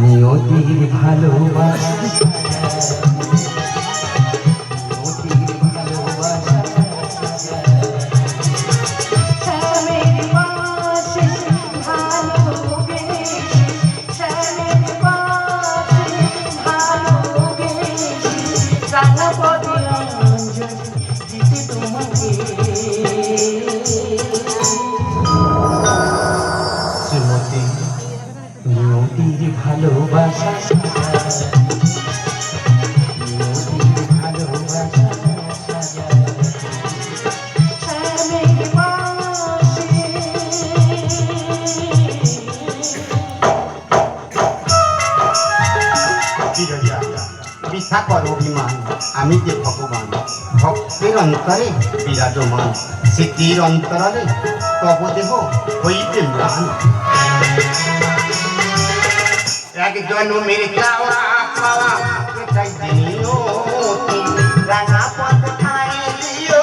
নিয়তির ভালোবাসা। ভালোবাসা নিয়তির ভালোবাসা শ্যামের পাশে বিরজা বৃথা কর অভিমান আমি যে ভগবান ভক্তের অন্তরে, বিরাজমান, স্মৃতির অন্তরে তব দেহ হইতে ম্লান। এক জন্মের চাওয়া পাওয়া। এটাই দিনিয়তি রাঙা পথ দিও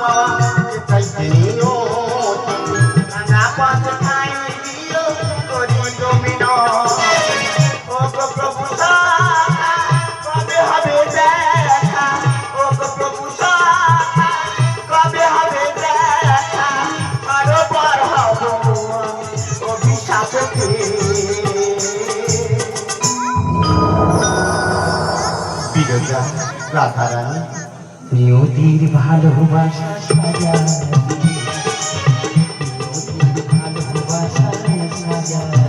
পাওয়া। রাধারানী নিয়তির ভালোবাসা সাজা ভালোবাসা সাজা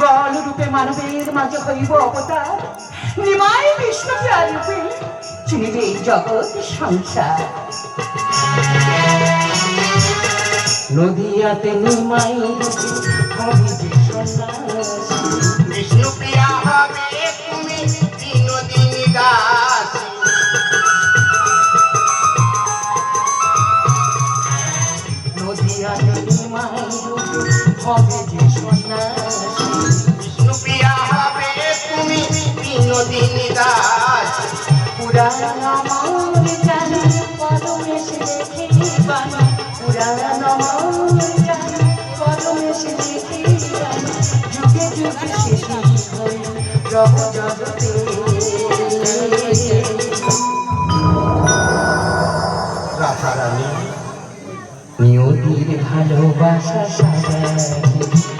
যুগল রূপে মানবের মাঝে হইব অবতার। নিমাই বিষ্ণু রূপে চিনিবে এই জগৎ সংসার। নদিয়াতে নিমাই হবে যে সন্ন্যাসী। বিষ্ণু প্রিয়া হবে তুমি বিনোদিনী দাসী। নদিয়াতে নিমাই হবে রাধারানী নিয়তির ভালোবাসা সাজা